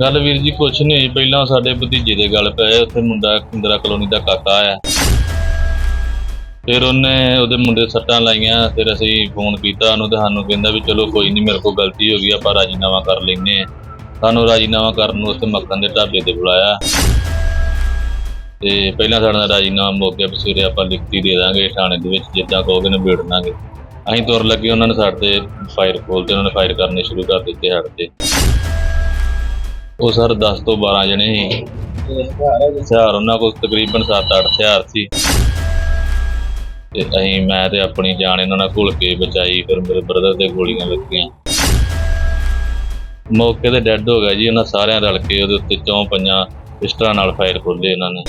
ਗੱਲ ਵੀਰ ਜੀ, ਕੁਛ ਨਹੀਂ ਪਹਿਲਾਂ ਸਾਡੇ ਭਤੀਜੇ ਦੇ ਗੱਲ ਪਏ ਉੱਥੇ ਮੁੰਡਾ ਇੰਦਰਾ ਕਲੋਨੀ ਦਾ ਕਾਕਾ ਆਇਆ। ਫਿਰ ਉਹਨੇ ਉਹਦੇ ਮੁੰਡੇ ਸੱਟਾਂ ਲਾਈਆਂ। ਫਿਰ ਅਸੀਂ ਫੋਨ ਕੀਤਾ। ਉਹਨੂੰ ਤੇ ਸਾਨੂੰ ਕਹਿੰਦਾ ਵੀ ਚਲੋ ਕੋਈ ਨਹੀਂ ਮੇਰੇ ਕੋਲ ਗਲਤੀ ਹੋ ਗਈ, ਆਪਾਂ ਰਾਜੀਨਾਮਾ ਕਰ ਲੈਨੇ ਆ ਸਾਨੂੰ ਰਾਜੀਨਾਮਾ ਕਰਨ ਨੂੰ ਉੱਥੇ ਮੱਖਣ ਦੇ ਢਾਬੇ ਤੇ ਬੁਲਾਇਆ। ਤੇ ਪਹਿਲਾਂ ਸਾਡਾ ਨਾਲ ਰਾਜੀਨਾਮਾ ਮੁੱਕ ਗਿਆ, ਵੀ ਸਵੇਰੇ ਆਪਾਂ ਲਿਖਤੀ ਦੇ ਦਾਂਗੇ ਥਾਣੇ ਦੇ ਵਿੱਚ, ਜਿੱਦਾਂ ਕਹੋਗੇ ਨਿਬੇੜ ਦਾਂਗੇ। ਅਸੀਂ ਤੁਰ ਲੱਗੇ, ਉਹਨਾਂ ਨੇ ਸਾਡੇ ਤੇ ਫਾਇਰ ਖੋਲਤੇ ਉਹਨਾਂ ਨੇ ਫਾਇਰ ਕਰਨੇ ਸ਼ੁਰੂ ਕਰ ਦਿੱਤੇ ਸਾਡੇ ਤੇ। ਉਹ ਸਰ 10 ਤੋਂ 12 ਜਣੇ ਸੀ। ਹਥਿਆਰ ਉਹਨਾਂ ਕੋਲ ਤਕਰੀਬਨ 7-8 ਹਥਿਆਰ ਸੀ। ਤੇ ਅਸੀਂ, ਮੈਂ ਤੇ ਆਪਣੀ ਜਾਨ ਇਹਨਾਂ ਨਾਲ ਘੁਲ ਕੇ ਬਚਾਈ, ਫਿਰ ਮੇਰੇ ਬ੍ਰਦਰ ਤੇ ਗੋਲੀਆਂ ਲੱਗੀਆਂ। ਮੌਕੇ ਤੇ ਡੈੱਡ ਹੋ ਗਿਆ ਜੀ, ਉਹਨਾਂ ਸਾਰਿਆਂ ਰਲ ਕੇ ਉਹਦੇ ਉੱਤੇ ਚੌਂ ਪੰਜਾਂ ਪਿਸਟਲਾਂ ਨਾਲ ਫਾਇਰ ਖੋਲੇ ਇਹਨਾਂ ਨੇ।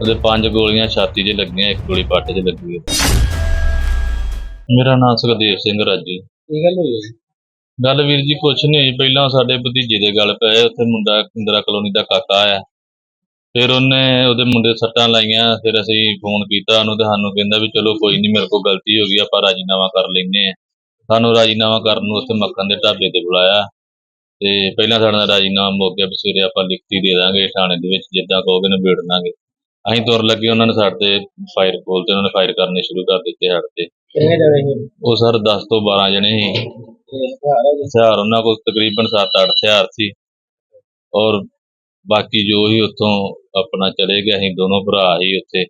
ਉਹਦੇ ਪੰਜ ਗੋਲੀਆਂ ਛਾਤੀ 'ਚ ਲੱਗੀਆਂ, ਇੱਕ ਗੋਲੀ ਪੱਟ 'ਚ ਲੱਗੀ। ਮੇਰਾ ਨਾਮ ਸੁਖਦੇਵ ਸਿੰਘ ਰਾਜੀ। ਕੀ ਗੱਲ ਹੋਈ ਗੱਲ ਵੀਰ ਜੀ ਕੁਛ ਨਹੀਂ ਪਹਿਲਾਂ ਸਾਡੇ ਭਤੀਜੇ ਦੇ ਗੱਲ ਪਏ ਉੱਥੇ ਮੁੰਡਾ ਇੰਦਰਾ ਕਲੋਨੀ ਦਾ ਕਾਕਾ ਆਇਆ। ਫਿਰ ਉਹਨੇ ਉਹਦੇ ਮੁੰਡੇ ਸੱਟਾਂ ਲਾਈਆਂ ਫਿਰ ਅਸੀਂ ਫੋਨ ਕੀਤਾ ਉਹਨੂੰ ਤੇ ਸਾਨੂੰ ਕਹਿੰਦਾ ਵੀ ਚਲੋ ਕੋਈ ਨਹੀਂ ਮੇਰੇ ਕੋਲ ਗਲਤੀ ਹੋ ਗਈ ਆਪਾਂ ਰਾਜੀਨਾਮਾ ਕਰ ਲੈਨੇ ਆ ਸਾਨੂੰ ਰਾਜੀਨਾਮਾ ਕਰਨ ਨੂੰ ਉੱਥੇ ਮੱਖਣ ਦੇ ਢਾਬੇ ਤੇ ਬੁਲਾਇਆ। ਤੇ ਪਹਿਲਾਂ ਸਾਡਾ ਨਾਲ ਰਾਜੀਨਾਮਾ ਮੁੱਕ ਗਿਆ ਵੀ ਸਵੇਰੇ ਆਪਾਂ ਲਿਖਤੀ ਦੇ ਦਾਂਗੇ ਥਾਣੇ ਦੇ ਵਿੱਚ ਜਿੱਦਾਂ ਕਹੋਗੇ ਨਿਬੇੜ ਦਾਂਗੇ। ਅਸੀਂ ਤੁਰ ਲੱਗੇ ਉਹਨਾਂ ਨੇ ਸਾਡੇ ਤੇ ਫਾਇਰ ਖੋਲ੍ਹ ਤੇ ਉਹਨਾਂ ਨੇ ਫਾਇਰ ਕਰਨੇ ਸ਼ੁਰੂ ਕਰ ਦਿੱਤੇ ਸਾਡੇ ਤੇ। ਕਿੰਨੇ ਜਣੇ ਸੀ? ਉਹ ਸਰ 10 ਤੋਂ 12 ਜਣੇ ਸੀ। ਹਥਿਆਰ ਉਹਨਾਂ ਕੋਲ ਤਕਰੀਬਨ 7-8 ਹਥਿਆਰ ਸੀ। ਔਰ ਬਾਕੀ ਜੋ ਹੀ ਉੱਥੋਂ ਆਪਣਾ ਚਲੇ ਗਏ ਅਸੀਂ ਦੋਨੋਂ ਭਰਾ ਹੀ ਉੱਥੇ।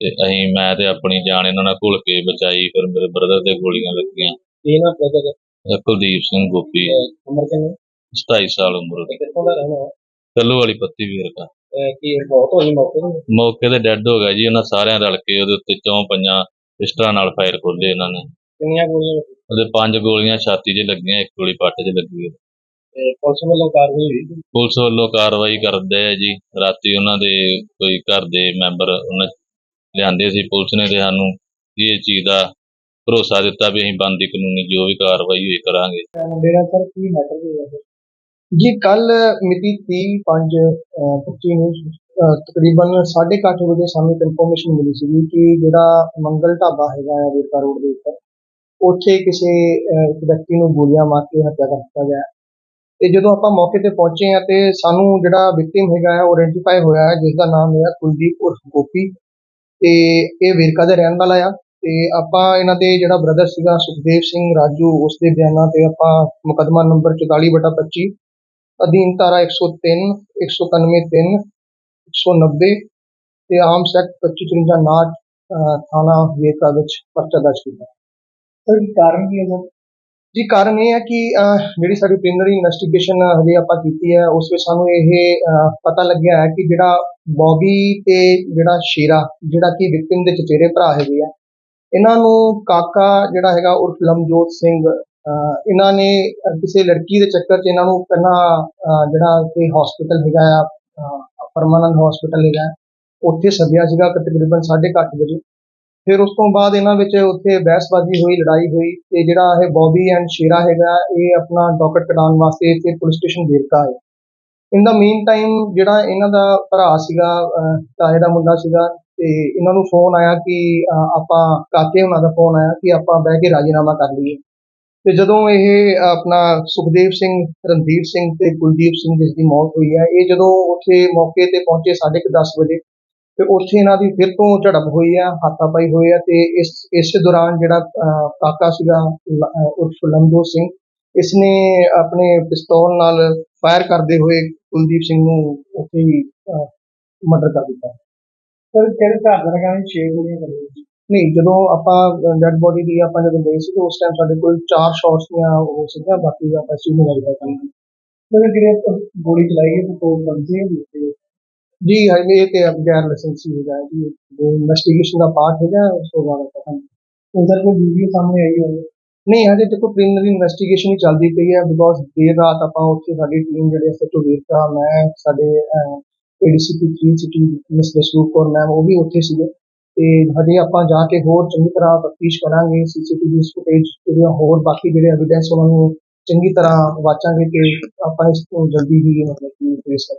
ਤੇ ਅਸੀਂ ਮੈਂ ਤੇ ਆਪਣੀ ਜਾਨ ਇਹਨਾਂ ਨਾਲ ਘੁਲ ਕੇ ਬਚਾਈ ਫਿਰ ਮੇਰੇ ਬ੍ਰਦਰ ਤੇ ਗੋਲੀਆਂ ਲੱਗੀਆਂ। ਨਾ ਕੁਲਦੀਪ ਸਿੰਘ ਗੋਪੀ। ਉਮਰ ਕਿੰਨੀ? 27 ਸਾਲ ਉਮਰ ਦੀ। ਕਿੱਥੋਂ ਦਾ ਰਹਿਣਾ ਕੱਲੂ ਵਾਲੀ ਪੱਤੀ ਵੀਰ ਦਾ। ਕੀ ਬਹੁਤ ਹੋਈ ਮੌਕੇ ਤੇ? ਮੌਕੇ ਤੇ ਡੈੱਡ ਹੋ ਗਿਆ ਜੀ ਉਹਨਾਂ ਸਾਰਿਆਂ ਰਲ ਕੇ ਉਹਦੇ ਉੱਤੇ ਚੌਂ ਪੰਜਾਂ ਪਿਸਟਲਾਂ ਨਾਲ ਫਾਇਰ ਖੋਲੇ ਇਹਨਾਂ ਨੇ। ਕਿੰਨੀਆਂ ਗੋਲੀਆਂ? ਉਹਦੇ ਪੰਜ ਗੋਲੀਆਂ ਛਾਤੀ 'ਚ ਲੱਗੀਆਂ ਇੱਕ ਗੋਲੀ ਪੱਟ 'ਚ ਲੱਗੀ ਹੈ ਤੇ ਪੁਲਿਸ ਵੱਲੋਂ ਕਾਰਵਾਈ ਹੋਈ? ਸੀ। ਪੁਲਿਸ ਵੱਲੋਂ ਕਾਰਵਾਈ ਕਰਦੇ ਆ ਜੀ। ਰਾਤੀ ਉਹਨਾਂ ਦੇ ਕੋਈ ਘਰ ਦੇ ਮੈਂਬਰ ਉਹਨਾਂ ਲਿਆਂਦੇ ਸੀ ਪੁਲਿਸ ਨੇ ਤੇ ਸਾਨੂੰ ਇਹ ਚੀਜ਼ ਦਾ ਭਰੋਸਾ ਦਿੱਤਾ ਵੀ ਅਸੀਂ ਬਣਦੀ ਕਾਨੂੰਨੀ ਜੋ ਵੀ ਕਾਰਵਾਈ ਹੋਈ ਕਰਾਂਗੇ। ਮੇਰਾ ਸਰ ਕੀ ਮੈਟਰ ਹੋਇਆ ਜੀ ਕੱਲ ਮਿਤੀ 30 5 25 ਨੂੰ ਅਹ, ਤਕਰੀਬਨ 8:30 ਵਜੇ ਸਾਨੂੰ ਇਨਫੋਰਮੇਸ਼ਨ ਮਿਲੀ ਸੀ ਕਿ ਜਿਹੜਾ ਮੰਗਲ ਢਾਬਾ ਹੈਗਾ ਹੈ ਵੇਰਕਾ ਰੋਡ ਦੇ ਉੱਪਰ ਉੱਥੇ ਕਿਸੇ ਅਹ, ਇੱਕ ਵਿਅਕਤੀ ਨੂੰ ਗੋਲੀਆਂ ਮਾਰ ਕੇ ਹੱਤਿਆ ਕਰ ਦਿੱਤਾ ਗਿਆ ਹੈ। ਤੇ ਜਦੋਂ ਆਪਾਂ ਮੌਕੇ ਤੇ ਪਹੁੰਚੇ ਆ ਤੇ ਸਾਨੂੰ ਜਿਹੜਾ ਵਿਕਟਿਮ ਹੈਗਾ ਹੈ ਉਹ ਆਇਡੈਂਟੀਫਾਈ ਹੋਇਆ ਹੈ ਜਿਸ ਦਾ ਨਾਮ ਹੈ ਕੁਲਦੀਪ ਉਰਫ ਗੋਪੀ। ਤੇ ਇਹ ਵੇਰਕਾ ਦੇ ਰਹਿਣ ਵਾਲਾ ਆ। ਤੇ ਆਪਾਂ ਇਹਨਾਂ ਦੇ ਜਿਹੜਾ ਬ੍ਰਦਰ ਸੀਗਾ ਸੁਖਦੇਵ ਸਿੰਘ ਰਾਜੂ ਉਸ ਦੇ ਬਿਆਨਾਂ ਤੇ ਆਪਾਂ ਮੁਕੱਦਮਾ ਨੰਬਰ 44/25 ਅਧੀਨ ਧਾਰਾ 103 191 3 190 ਤੇ ਆਮ ਸੈਕਟ 2553 ਨਾਟ ਥਾਣਾ ਵੇਰਕਾ ਵਿੱਚ ਪਰਚਾ ਦਰਜ ਕੀਤਾ। ਸਰ ਕਾਰਨ ਕੀ ਹੈ ਸਰ? ਜੀ ਕਾਰਨ ਇਹ ਹੈ ਕਿ ਅਹ, ਜਿਹੜੀ ਸਾਡੀ ਪ੍ਰੀਲਿਮਿਨਰੀ ਇਨਵੈਸਟੀਗੇਸ਼ਨ ਹਜੇ ਆਪਾਂ ਕੀਤੀ ਹੈ ਉਸ ਵਿੱਚ ਸਾਨੂੰ ਇਹ ਅਹ, ਪਤਾ ਲੱਗਿਆ ਹੈ ਕਿ ਜਿਹੜਾ ਬੌਬੀ ਤੇ ਜਿਹੜਾ ਸ਼ੇਰਾ ਜਿਹੜਾ ਕਿ ਵਿਕਟਿਮ ਦੇ ਚਚੇਰੇ ਭਰਾ ਹੈਗੇ ਆ ਇਹਨਾਂ ਨੂੰ ਕਾਕਾ ਜਿਹੜਾ ਹੈਗਾ ਉਰਫ ਲਮਜੋਤ ਸਿੰਘ ਅਹ, ਇਹਨਾਂ ਨੇ ਅਹ, ਕਿਸੇ ਲੜਕੀ ਦੇ ਚੱਕਰ 'ਚ ਇਹਨਾਂ ਨੂੰ ਪਹਿਲਾਂ ਅਹ, ਜਿਹੜਾ ਕਿ ਹਸਪੀਟਲ ਹੈਗਾ ਆ ਅਹ, ਪਰਮਾਨੰਦ ਹਸਪੀਟਲ ਹੈਗਾ ਉੱਥੇ ਸੱਦਿਆ ਸੀਗਾ ਤਕਰੀਬਨ 8:30 ਵਜੇ। ਫਿਰ ਉਸ ਤੋਂ ਬਾਅਦ ਇਹਨਾਂ ਵਿੱਚ ਉੱਥੇ ਬਹਿਸਬਾਜ਼ੀ ਹੋਈ, ਲੜਾਈ ਹੋਈ ਤੇ ਜਿਹੜਾ ਇਹ ਬੌਬੀ ਐਂਡ ਸ਼ੇਰਾ ਹੈਗਾ, ਇਹ ਆਪਣਾ ਡਾਕਟ ਕਢਾਉਣ ਵਾਸਤੇ ਇੱਥੇ ਪੁਲਿਸ ਸਟੇਸ਼ਨ ਦੇਵਕਾ ਆਏ। ਇਨ ਦਾ ਮੀਨ ਟਾਈਮ ਜਿਹੜਾ ਇਹਨਾਂ ਦਾ ਭਰਾ ਸੀਗਾ ਤਾਏ ਦਾ ਮੁੰਡਾ ਸੀਗਾ ਤੇ ਇਹਨਾਂ ਨੂੰ ਫੋਨ ਆਇਆ ਕਿ ਆਪਾਂ ਕਾਕੇ ਉਹਨਾਂ ਦਾ ਫੋਨ ਆਇਆ ਕਿ ਆਪਾਂ ਬਹਿ ਕੇ ਰਾਜੀਨਾਮਾ ਕਰ ਲਈਏ। ਤੇ ਜਦੋਂ ਇਹ ਆਪਣਾ ਸੁਖਦੇਵ ਸਿੰਘ, ਰਣਦੀਪ ਸਿੰਘ ਤੇ ਕੁਲਦੀਪ ਸਿੰਘ ਜਿਸ ਦੀ ਮੌਤ ਹੋਈ ਹੈ, ਇਹ ਜਦੋਂ ਉੱਥੇ ਮੌਕੇ ਤੇ ਪਹੁੰਚੇ 10:30 ਵਜੇ ਤੇ ਉੱਥੇ ਇਹਨਾਂ ਦੀ ਫਿਰ ਤੋਂ ਝੜਪ ਹੋਈ ਆ ਹਾਥਾਪਾਈ ਹੋਈ ਆ ਤੇ ਇਸ ਇਸ ਦੌਰਾਨ ਜਿਹੜਾ ਕਾਕਾ ਸੀਗਾ ਉਰਫ ਲਮਜੋਤ ਸਿੰਘ ਇਸਨੇ ਆਪਣੇ ਪਿਸਤੌਲ ਨਾਲ ਫਾਇਰ ਕਰਦੇ ਹੋਏ ਕੁਲਦੀਪ ਸਿੰਘ ਨੂੰ ਉੱਥੇ ਹੀ ਮਰਡਰ ਕਰ ਦਿੱਤਾ। ਸਰ ਕਿਹੜੇ ਘਰ ਦਾ ਲਗਾਣੇ 6 ਗੋਲੀਆਂ ਕਰੀਆਂ ਨਹੀਂ ਜਦੋਂ ਆਪਾਂ ਡੈਡ ਬੋਡੀ ਦੀ ਆਪਾਂ ਜਦੋਂ ਗਏ ਸੀ ਤੇ ਉਸ ਟਾਈਮ ਸਾਡੇ ਕੋਲ ਚਾਰ ਸ਼ਾਟਸ ਦੀਆਂ ਉਹ ਸੀਗੀਆਂ ਬਾਕੀ ਆਪਾਂ ਸੀ ਨੂੰ ਵੈਰੀਫਾਈ ਕਰਨਾ ਸਰ ਜਿਹੜੇ ਗੋਲੀ ਚਲਾਈ ਹੈ ਉਹ ਕੋਲ ਬੰਦੇ ਹੋਏ ਜੀ ਹਜੇ ਇਹ ਤੇ ਗੈਰ ਲਾਇਸੈਂਸੀ ਹੈਗਾ ਜੀ ਇਨਵੈਸਟੀਗੇਸ਼ਨ ਦਾ ਪਾਰਟ ਹੈਗਾ ਉਸ ਤੋਂ ਬਾਅਦ ਆਪਾਂ ਤੇ ਸਰ ਕੋਈ ਵੀਡੀਓ ਸਾਹਮਣੇ ਆਈ ਹੋਵੇ ਨਹੀਂ ਹਜੇ ਦੇਖੋ ਪ੍ਰੀਲਿਮਿਨਰੀ ਇਨਵੈਸਟੀਗੇਸ਼ਨ ਹੀ ਚੱਲਦੀ ਪਈ ਹੈ ਬਿਕੋਜ਼ ਦੇਰ ਰਾਤ ਆਪਾਂ ਉੱਥੇ ਸਾਡੀ ਟੀਮ ਜਿਹੜੇ ਐਸਐਚਓ ਵੇਰਕਾ ਮੈਂ ਸਾਡੇ ADCP 3 city miss Jasroop Kaur ma'am ਉਹ ਵੀ ਉੱਥੇ ਸੀਗੇ ਤੇ ਹਜੇ ਆਪਾਂ ਜਾ ਕੇ ਹੋਰ ਚੰਗੀ ਤਰ੍ਹਾਂ ਤਫਤੀਸ਼ ਕਰਾਂਗੇ ਸੀਸੀਟੀਵੀ ਫੁਟੇਜ ਜਿਹੜੀਆਂ ਹੋਰ ਬਾਕੀ ਜਿਹੜੇ ਐਵੀਡੈਂਸ ਉਹਨਾਂ ਨੂੰ ਚੰਗੀ ਤਰ੍ਹਾਂ ਵਾਚਾਂਗੇ ਕਿ ਆਪਾਂ ਇਸ ਤੋਂ ਜਲਦੀ ਹੀ ਮਤਲਬ ਕਿ ਫੇਸ